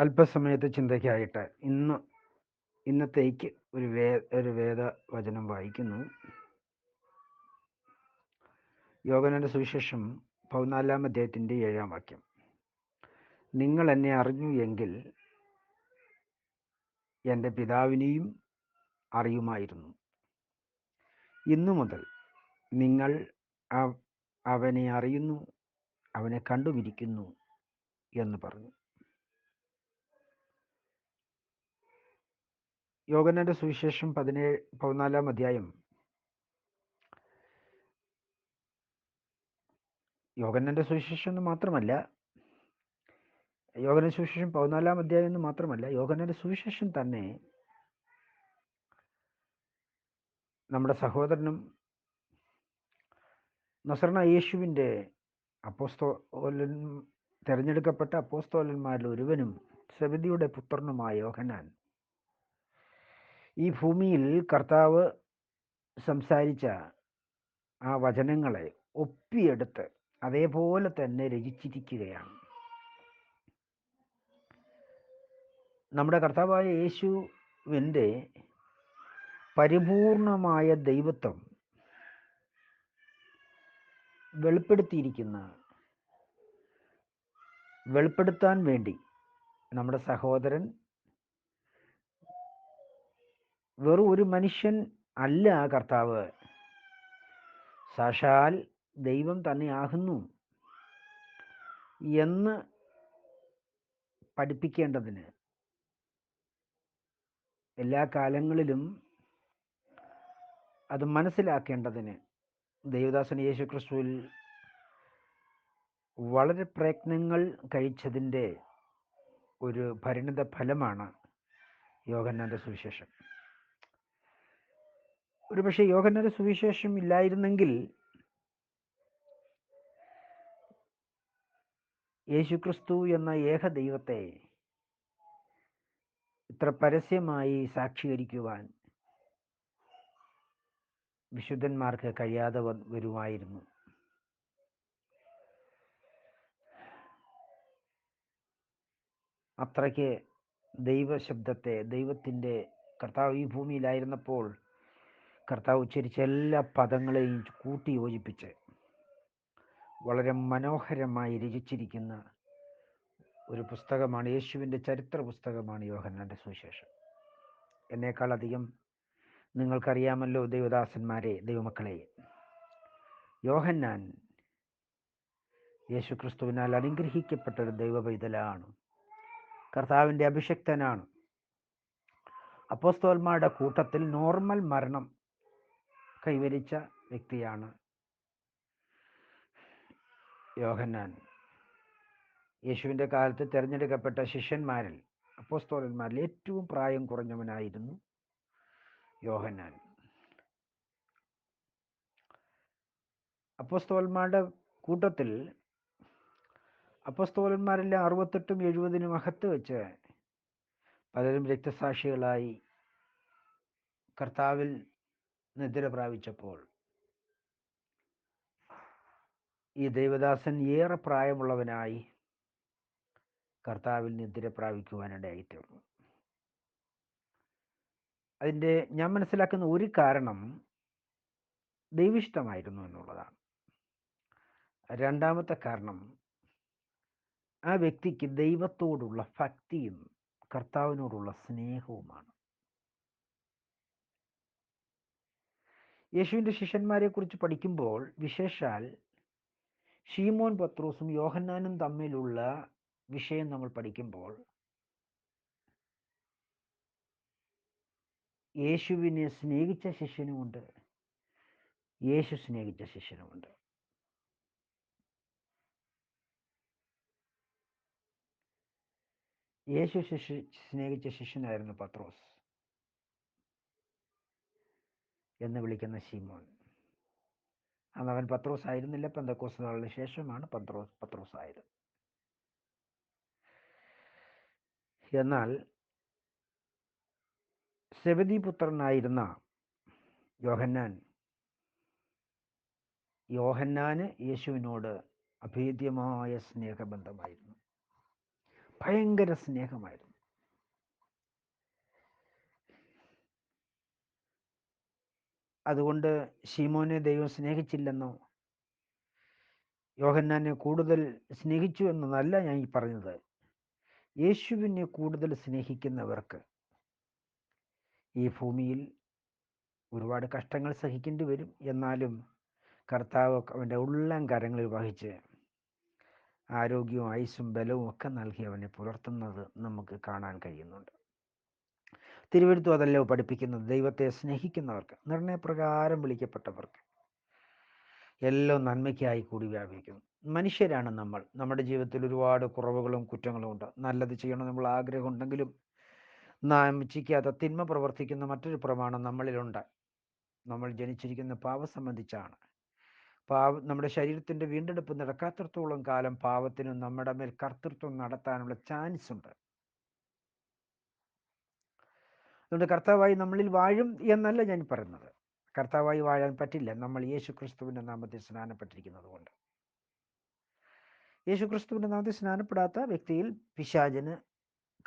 അല്പസമയത്തെ ചിന്തയ്ക്കായിട്ട് ഇന്ന് ഇന്നത്തേക്ക് ഒരു വേ ഒരു വേദ വചനം വായിക്കുന്നു. യോഗനന്റെ സുവിശേഷം പതിനാലാം അദ്ദേഹത്തിന്റെ ഏഴാം വാക്യം. നിങ്ങൾ എന്നെ അറിഞ്ഞു എങ്കിൽ എന്റെ പിതാവിനെയും അറിയുമായിരുന്നു. ഇന്നു മുതൽ നിങ്ങൾ അവനെ അറിയുന്നു അവനെ കണ്ടുപിടിക്കുന്നു എന്ന് പറഞ്ഞു. യോഗനന്റെ സുവിശേഷം പതിനേഴ് പതിനാലാം അധ്യായം. യോഗനന്റെ സുവിശേഷം എന്ന് മാത്രമല്ല യോഗന സുവിശേഷം പതിനാലാം അധ്യായം എന്ന് മാത്രമല്ല യോഗനന്റെ സുവിശേഷം തന്നെ നമ്മുടെ സഹോദരനും നസറണ യേശുവിന്റെ അപ്പോസ്തോലൻ തിരഞ്ഞെടുക്കപ്പെട്ട അപ്പോസ്തോലന്മാരിൽ ഒരുവനും സബിതിയുടെ പുത്രനുമായ യോഹനാൻ ഈ ഭൂമിയിൽ കർത്താവ് സംസാരിച്ച ആ വചനങ്ങളെ ഒപ്പിയെടുത്ത് അതേപോലെ തന്നെ രചിച്ചിരിക്കുകയാണ്. നമ്മുടെ കർത്താവായ യേശുവിന്റെ പരിപൂർണമായ ദൈവത്വം വെളിപ്പെടുത്തിയിരിക്കുന്ന വെളിപ്പെടുത്താൻ വേണ്ടി നമ്മുടെ സഹോദരൻ വെറും ഒരു മനുഷ്യൻ അല്ല ആ കർത്താവ്. സാക്ഷാൽ ദൈവം തന്നെയാകുന്നു എന്ന് പഠിപ്പിക്കേണ്ടതിന്. എല്ലാ കാലങ്ങളിലും അത് മനസ്സിലാക്കേണ്ടതിന് ദേവദാസൻ യേശു ക്രിസ്തുവിൽ വളരെ പ്രയത്നങ്ങൾ കഴിച്ചതിന്റെ ഒരു പരിണിത ഫലമാണ് യോഗന്നാന്റെ സുവിശേഷം. ഒരുപക്ഷെ യോഹന്നൊരു സുവിശേഷം ഇല്ലായിരുന്നെങ്കിൽ യേശുക്രിസ്തു എന്ന ഏക ദൈവത്തെ ഇത്ര പരസ്യമായി സാക്ഷീകരിക്കുവാൻ വിശുദ്ധന്മാർക്ക് കഴിയാതെ വരുമായിരുന്നു. അത്രയ്ക്ക് ദൈവശബ്ദത്തെ ദൈവത്തിന്റെ കർത്താവ് ഈ ഭൂമിയിലായിരുന്നപ്പോൾ കർത്താവ് ഉച്ചരിച്ച എല്ലാ പദങ്ങളെയും കൂട്ടി യോജിപ്പിച്ച് വളരെ മനോഹരമായി രചിച്ചിരിക്കുന്ന ഒരു പുസ്തകമാണ് യേശുവിന്റെ ചരിത്ര പുസ്തകമാണ് യോഹന്നാന്റെ സുവിശേഷം. എന്നേക്കാളധികം നിങ്ങൾക്കറിയാമല്ലോ ദൈവദാസന്മാരെ ദൈവമക്കളെ. യോഹന്നാൻ യേശു ക്രിസ്തുവിനാൽ അനുഗ്രഹിക്കപ്പെട്ട ഒരു ദൈവപൈതലാണ്. കർത്താവിന്റെ അഭിഷക്തനാണ്. അപ്പോസ്തോന്മാരുടെ കൂട്ടത്തിൽ നോർമൽ മരണം കൈവരിച്ച വ്യക്തിയാണ് യോഹന്നാൻ. യേശുവിന്റെ കാലത്ത് തിരഞ്ഞെടുക്കപ്പെട്ട ശിഷ്യന്മാരിൽ അപ്പോസ്തോലന്മാരിൽ ഏറ്റവും പ്രായം കുറഞ്ഞവനായിരുന്നു യോഹന്നാൻ. അപ്പോസ്തോലന്മാരുടെ കൂട്ടത്തിൽ അപ്പോസ്തോലന്മാരെല്ലാം അറുപത്തെട്ടും എഴുപതിനും അകത്ത് വെച്ച് പലരും രക്തസാക്ഷികളായി കർത്താവിൽ നിദ്ര പ്രാപിച്ചപ്പോൾ ഈ ദൈവദാസൻ ഏറെ പ്രായമുള്ളവനായി കർത്താവിൽ നിദ്ര പ്രാപിക്കുവാനിടയായി തീർന്നു അതിന്റെ ഞാൻ മനസ്സിലാക്കുന്ന ഒരു കാരണം ദൈവിഷ്ടമായിരുന്നു എന്നുള്ളതാണ്. രണ്ടാമത്തെ കാരണം ആ വ്യക്തിക്ക് ദൈവത്തോടുള്ള ഭക്തിയും കർത്താവിനോടുള്ള സ്നേഹവുമാണ്. യേശുവിന്റെ ശിഷ്യന്മാരെക്കുറിച്ച് പഠിക്കുമ്പോൾ വിശേഷാൽ ഷീമോൻ പത്രോസും യോഹന്നാനും തമ്മിലുള്ള വിഷയം നമ്മൾ പഠിക്കുമ്പോൾ യേശുവിനെ സ്നേഹിച്ച ശിഷ്യനുമുണ്ട്. യേശു സ്നേഹിച്ച ശിഷ്യനുമുണ്ട്. യേശു ശിഷ്യ സ്നേഹിച്ച ശിഷ്യനായിരുന്നു പത്രോസ്. എന്ന് വിളിക്കുന്ന ശീമോൻ. അന്ന് അവൻ പത്രോസ് ആയിരുന്നില്ല പെന്തക്കോസ് നാളിന് ശേഷമാണ് പത്രോസ് പത്രോസ് ആയത് എന്നാൽ സെബദി പുത്രനായിരുന്ന യോഹന്നാൻ യോഹന്നാന് യേശുവിനോട് അഭേദ്യമായ സ്നേഹബന്ധമായിരുന്നു. ഭയങ്കര സ്നേഹമായിരുന്നു. അതുകൊണ്ട് ഷീമോനെ ദൈവം സ്നേഹിച്ചില്ലെന്നോ? യോഹന്നാനെ കൂടുതൽ സ്നേഹിച്ചു എന്നതല്ല ഞാൻ ഈ പറഞ്ഞത് യേശുവിനെ കൂടുതൽ സ്നേഹിക്കുന്നവർക്ക് ഈ ഭൂമിയിൽ ഒരുപാട് കഷ്ടങ്ങൾ സഹിക്കേണ്ടി വരും. എന്നാലും കർത്താവ് അവന്റെ ഉള്ളം കരങ്ങളിൽ വഹിച്ച് ആരോഗ്യവും ആയുസ്സും ബലവും ഒക്കെ നൽകി അവനെ പുലർത്തുന്നത് നമുക്ക് കാണാൻ കഴിയുന്നുണ്ട്. തിരുവഴുത്തും അതല്ലോ പഠിപ്പിക്കുന്നത്? ദൈവത്തെ സ്നേഹിക്കുന്നവർക്ക് നിർണയപ്രകാരം വിളിക്കപ്പെട്ടവർക്ക്. എല്ലാം നന്മയ്ക്കായി കൂടി വ്യാപിക്കുന്നു. മനുഷ്യരാണ് നമ്മൾ. നമ്മുടെ ജീവിതത്തിൽ ഒരുപാട് കുറവുകളും കുറ്റങ്ങളും ഉണ്ട്. നല്ലത് ചെയ്യണം നമ്മൾ ആഗ്രഹം ഉണ്ടെങ്കിലും നാം ഇച്ഛിക്കാത്ത തിന്മ പ്രവർത്തിക്കുന്ന മറ്റൊരു പ്രമാണം നമ്മളിലുണ്ട്. നമ്മൾ ജനിച്ചിരിക്കുന്ന പാവം സംബന്ധിച്ചാണ്. പാവ നമ്മുടെ ശരീരത്തിന്റെ വീണ്ടെടുപ്പ് നടക്കാത്തിടത്തോളം കാലം പാവത്തിനും നമ്മുടെ മേൽ കർത്തൃത്വം നടത്താനുള്ള ചാൻസ് ഉണ്ട് അതുകൊണ്ട് കർത്താവായി നമ്മളിൽ വാഴും എന്നല്ല ഞാൻ പറയുന്നത്. കർത്താവായി വാഴാൻ പറ്റില്ല. നമ്മൾ യേശു ക്രിസ്തുവിന്റെ നാമത്തിൽ സ്നാനപ്പെട്ടിരിക്കുന്നത് കൊണ്ട് യേശു ക്രിസ്തുവിന്റെ നാമത്തിൽ സ്നാനപ്പെടാത്ത വ്യക്തിയിൽ പിശാചന്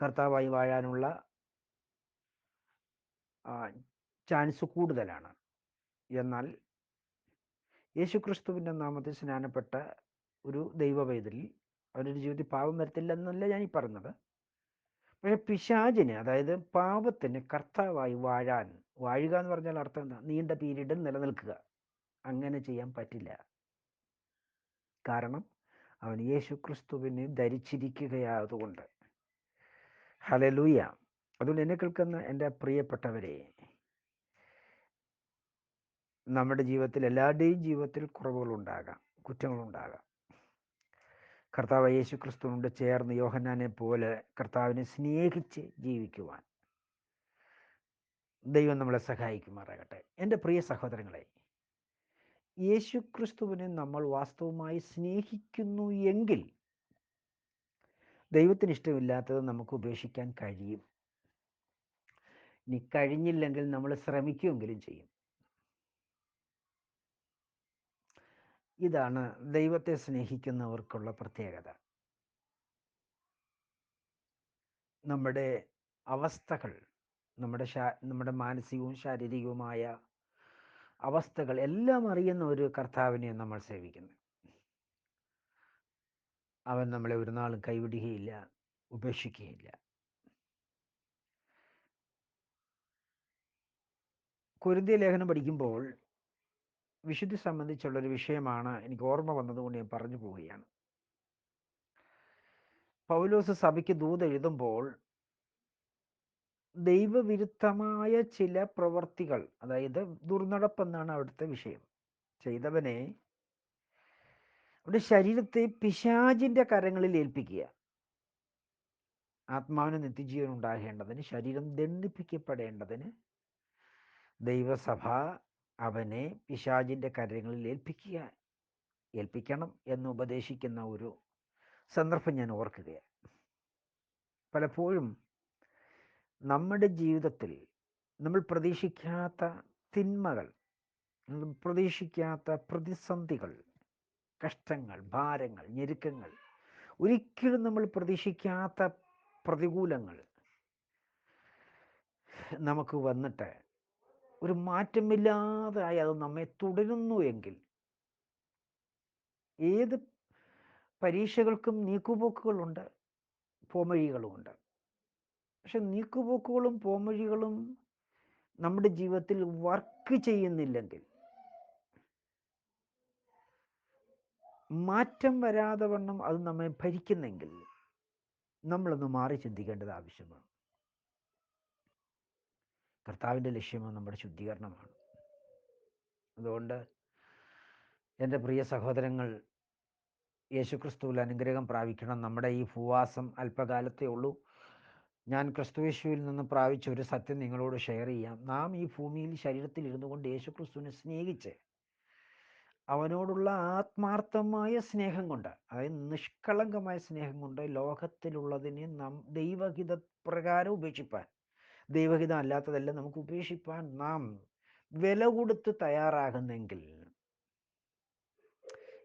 കർത്താവായി വാഴാനുള്ള ചാൻസ് കൂടുതലാണ്. എന്നാൽ യേശു ക്രിസ്തുവിന്റെ നാമത്തിൽ സ്നാനപ്പെട്ട ഒരു ദൈവവേദലിൽ അവരുടെ ജീവിതത്തിൽ പാപം വരത്തില്ല എന്നല്ല ഞാൻ ഈ പറഞ്ഞത് പക്ഷെ പിശാചിന് അതായത് പാപത്തിന് കർത്താവായി വാഴാൻ വാഴുക എന്ന് പറഞ്ഞാൽ അർത്ഥം എന്താ? നീണ്ട പീരീഡ് നിലനിൽക്കുക. അങ്ങനെ ചെയ്യാൻ പറ്റില്ല. കാരണം അവൻ യേശു ക്രിസ്തുവിനെ ധരിച്ചിരിക്കുകയായതുകൊണ്ട്. ഹലലൂയ അതുകൊണ്ട് എന്നെ കേൾക്കുന്ന എന്റെ പ്രിയപ്പെട്ടവരെ നമ്മുടെ ജീവിതത്തിൽ എല്ലാവരുടെയും ജീവിതത്തിൽ കുറവുകളുണ്ടാകാം കുറ്റങ്ങളുണ്ടാകാം. കർത്താവ് യേശു ക്രിസ്തുവിനോട് ചേർന്ന് യോഹന്നാനെ പോലെ കർത്താവിനെ സ്നേഹിച്ച് ജീവിക്കുവാൻ ദൈവം നമ്മളെ സഹായിക്കുമാറാകട്ടെ. എന്റെ പ്രിയ സഹോദരങ്ങളെ യേശു ക്രിസ്തുവിനെ നമ്മൾ വാസ്തവമായി സ്നേഹിക്കുന്നു എങ്കിൽ ദൈവത്തിന് ഇഷ്ടമില്ലാത്തത് നമുക്ക് ഉപേക്ഷിക്കാൻ കഴിയും. ഇനി കഴിഞ്ഞില്ലെങ്കിൽ നമ്മൾ ശ്രമിക്കുമെങ്കിലും ചെയ്യും. ഇതാണ് ദൈവത്തെ സ്നേഹിക്കുന്നവർക്കുള്ള പ്രത്യേകത. നമ്മുടെ അവസ്ഥകൾ നമ്മുടെ നമ്മുടെ മാനസികവും ശാരീരികവുമായ അവസ്ഥകൾ എല്ലാം അറിയുന്ന ഒരു കർത്താവിനെ നമ്മൾ സേവിക്കുന്നു. അവൻ നമ്മളെ ഒരു നാളും കൈവിടുകയില്ല ഉപേക്ഷിക്കുകയില്ല. കുരുതി ലേഖനം പഠിക്കുമ്പോൾ വിശുദ്ധി സംബന്ധിച്ചുള്ളൊരു വിഷയമാണ് എനിക്ക് ഓർമ്മ വന്നതുകൊണ്ട് ഞാൻ പറഞ്ഞു പോവുകയാണ്. പൗലോസ് സഭയ്ക്ക് ദൂത് എഴുതുമ്പോൾ ദൈവവിരുദ്ധമായ ചില പ്രവർത്തികൾ അതായത് ദുർനടപ്പെന്നാണ് അവിടുത്തെ വിഷയം. ചെയ്തവനെ അവിടെ ശരീരത്തെ പിശാചിന്റെ കരങ്ങളിൽ ഏൽപ്പിക്കുക. ആത്മാവിന് നിത്യജീവൻ ഉണ്ടാകേണ്ടതിന് ശരീരം ദണ്ഡിപ്പിക്കപ്പെടേണ്ടതിന് ദൈവസഭ അവനെ പിശാജിന്റെ കരങ്ങളിൽ ഏൽപ്പിക്കുക ഏൽപ്പിക്കണം എന്ന് ഉപദേശിക്കുന്ന ഒരു സന്ദർഭം ഞാൻ ഓർക്കുകയാണ്. പലപ്പോഴും നമ്മുടെ ജീവിതത്തിൽ നമ്മൾ പ്രതീക്ഷിക്കാത്ത തിന്മകൾ നമ്മൾ പ്രതീക്ഷിക്കാത്ത പ്രതിസന്ധികൾ കഷ്ടങ്ങൾ ഭാരങ്ങൾ ഞെരുക്കങ്ങൾ ഒരിക്കലും നമ്മൾ പ്രതീക്ഷിക്കാത്ത പ്രതികൂലങ്ങൾ നമുക്ക് വന്നിട്ട് ഒരു മാറ്റമില്ലാതായി അത് നമ്മെ തുടരുന്നു എങ്കിൽ. ഏത് പരീക്ഷകൾക്കും നീക്കുപോക്കുകളുണ്ട് പോമഴികളുമുണ്ട് പക്ഷെ നീക്കുപോക്കുകളും പോമഴികളും നമ്മുടെ ജീവിതത്തിൽ വർക്ക് ചെയ്യുന്നില്ലെങ്കിൽ മാറ്റം വരാതെ വണ്ണം അത് നമ്മെ ഭരിക്കുന്നെങ്കിൽ നമ്മളൊന്ന് മാറി ചിന്തിക്കേണ്ടത് ആവശ്യമാണ്. കർത്താവിന്റെ ലക്ഷ്യം നമ്മുടെ ശുദ്ധീകരണമാണ്. അതുകൊണ്ട് എന്റെ പ്രിയ സഹോദരങ്ങൾ യേശുക്രിസ്തുവിൽ അനുഗ്രഹം പ്രാപിക്കണം. നമ്മുടെ ഈ ഭൂവാസം അല്പകാലത്തേ ഉള്ളൂ. ഞാൻ ക്രിസ്തുയേശുവിൽ നിന്ന് പ്രാപിച്ച ഒരു സത്യം നിങ്ങളോട് ഷെയർ ചെയ്യാം. നാം ഈ ഭൂമിയിൽ ശരീരത്തിൽ ഇരുന്നു കൊണ്ട് യേശുക്രിസ്തുവിനെ സ്നേഹിച്ച് അവനോടുള്ള ആത്മാർത്ഥമായ സ്നേഹം കൊണ്ട് അതായത് നിഷ്കളങ്കമായ സ്നേഹം കൊണ്ട് ലോകത്തിലുള്ളതിനെ നാം ദൈവഹിത പ്രകാരം ഉപേക്ഷിപ്പാൻ ദൈവഹിതം അല്ലാത്തതെല്ലാം നമുക്ക് ഉപേക്ഷിപ്പാൻ നാം വില കൊടുത്ത് തയ്യാറാകുന്നെങ്കിൽ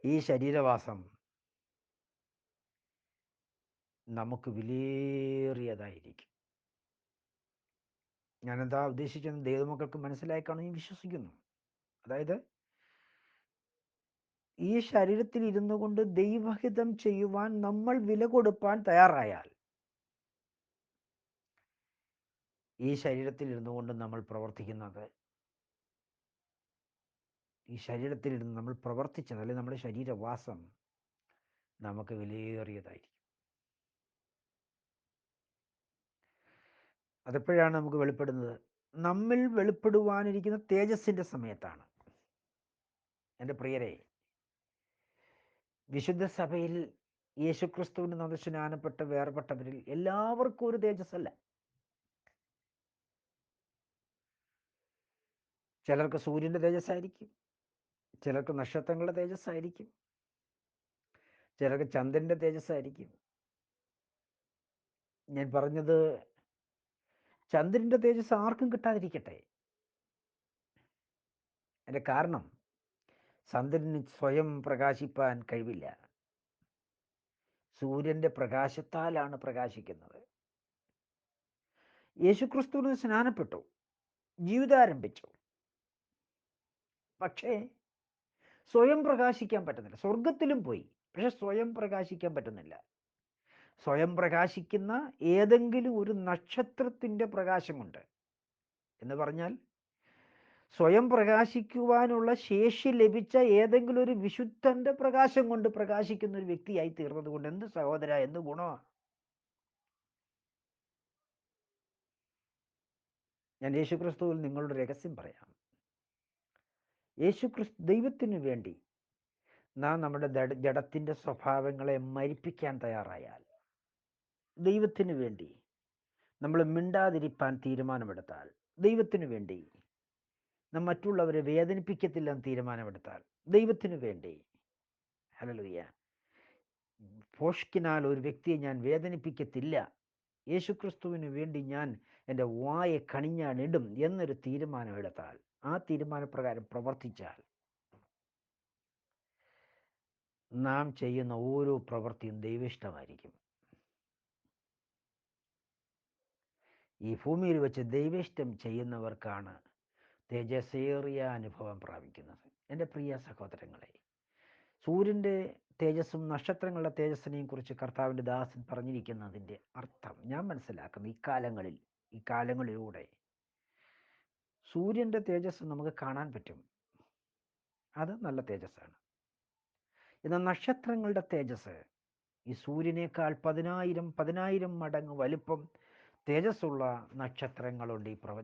ഈ ശരീരവാസം നമുക്ക് വിലയേറിയതായിരിക്കും. ഞാനെന്താ ഉദ്ദേശിച്ചത് ദൈവമക്കൾക്ക് മനസ്സിലായി ഞാൻ വിശ്വസിക്കുന്നു. അതായത് ഈ ശരീരത്തിൽ ഇരുന്നു കൊണ്ട് ദൈവഹിതം ചെയ്യുവാൻ നമ്മൾ വില കൊടുപ്പാൻ തയ്യാറായാൽ ഈ ശരീരത്തിൽ ഇരുന്നു കൊണ്ട് നമ്മൾ പ്രവർത്തിക്കുന്നത്. ഈ ശരീരത്തിൽ ഇരുന്ന് നമ്മൾ പ്രവർത്തിച്ചത് അല്ലെങ്കിൽ നമ്മുടെ ശരീരവാസം നമുക്ക് വിലയേറിയതായിരിക്കും. അതെപ്പോഴാണ് നമുക്ക് വെളിപ്പെടുന്നത്? നമ്മിൽ വെളിപ്പെടുവാനിരിക്കുന്ന തേജസ്സിന്റെ സമയത്താണ്. എന്റെ പ്രിയരെ വിശുദ്ധ സഭയിൽ യേശുക്രിസ്തുവിന് നദസ്നാനപ്പെട്ട് വേർപെട്ടവരിൽ എല്ലാവർക്കും ഒരു തേജസ്സല്ല. ചിലർക്ക് സൂര്യന്റെ തേജസ്സായിരിക്കും. ചിലർക്ക് നക്ഷത്രങ്ങളുടെ തേജസ്സായിരിക്കും. ചിലർക്ക് ചന്ദ്രന്റെ തേജസ്സായിരിക്കും. ഞാൻ പറഞ്ഞത് ചന്ദ്രന്റെ തേജസ് ആർക്കും കിട്ടാതിരിക്കട്ടെ. അതിന്റെ കാരണം ചന്ദ്രന് സ്വയം പ്രകാശിപ്പാൻ കഴിവില്ല. സൂര്യന്റെ പ്രകാശത്താലാണ് പ്രകാശിക്കുന്നത്. യേശുക്രിസ്തുവിന് സ്നാനപ്പെട്ടു. ജീവിതം ആരംഭിച്ചു. പക്ഷേ സ്വയം പ്രകാശിക്കാൻ പറ്റുന്നില്ല. സ്വർഗത്തിലും പോയി പക്ഷെ സ്വയം പ്രകാശിക്കാൻ പറ്റുന്നില്ല. സ്വയം പ്രകാശിക്കുന്ന ഏതെങ്കിലും ഒരു നക്ഷത്രത്തിന്റെ പ്രകാശമുണ്ട്. എന്ന് പറഞ്ഞാൽ സ്വയം പ്രകാശിക്കുവാനുള്ള ശേഷി ലഭിച്ച ഏതെങ്കിലും ഒരു വിശുദ്ധന്റെ പ്രകാശം കൊണ്ട് പ്രകാശിക്കുന്ന ഒരു വ്യക്തിയായി തീർന്നത് കൊണ്ട് എന്ത് സഹോദര എന്ത് ഗുണമാണ് ഞാൻ യേശുക്രിസ്തുവിൽ നിങ്ങളുടെ രഹസ്യം പറയാം. യേശുക്രിസ്തു ദൈവത്തിന് വേണ്ടി നാം നമ്മുടെ ജഡത്തിന്റെ സ്വഭാവങ്ങളെ മരിപ്പിക്കാൻ തയ്യാറായാൽ ദൈവത്തിന് വേണ്ടി നമ്മൾ മിണ്ടാതിരിപ്പാൻ തീരുമാനമെടുത്താൽ ദൈവത്തിന് വേണ്ടി നാം മറ്റുള്ളവരെ വേദനിപ്പിക്കത്തില്ല എന്ന് തീരുമാനമെടുത്താൽ ദൈവത്തിന് വേണ്ടി. ഹലലുയ്യ പോഷ്കിനാൽ ഒരു വ്യക്തിയെ ഞാൻ വേദനിപ്പിക്കത്തില്ല. യേശുക്രിസ്തുവിന് വേണ്ടി ഞാൻ എന്റെ വായെ കണിഞ്ഞാണിടും എന്നൊരു തീരുമാനമെടുത്താൽ ആ തീരുമാനപ്രകാരം പ്രവർത്തിച്ചാൽ നാം ചെയ്യുന്ന ഓരോ പ്രവൃത്തിയും ദൈവിഷ്ടമായിരിക്കും. ഈ ഭൂമിയിൽ വെച്ച് ദൈവിഷ്ടം ചെയ്യുന്നവർക്കാണ് തേജസ്സേറിയ അനുഭവം പ്രാപിക്കുന്നത്. എന്റെ പ്രിയ സഹോദരങ്ങളെ സൂര്യന്റെ തേജസ്സും നക്ഷത്രങ്ങളുടെ തേജസ്സിനെയും കുറിച്ച് കർത്താവിന്റെ ദാസൻ പറഞ്ഞിരിക്കുന്നതിന്റെ അർത്ഥം ഞാൻ മനസ്സിലാക്കുന്നു. ഇക്കാലങ്ങളിൽ ഇക്കാലങ്ങളിലൂടെ കാലങ്ങളിലൂടെ സൂര്യന്റെ തേജസ് നമുക്ക് കാണാൻ പറ്റും. അത് നല്ല തേജസ്സാണ്. എന്നാൽ നക്ഷത്രങ്ങളുടെ തേജസ് ഈ സൂര്യനേക്കാൾ പതിനായിരം പതിനായിരം മടങ്ങ് വലിപ്പം തേജസ്സുള്ള നക്ഷത്രങ്ങളുണ്ട് ഈ പ്രപ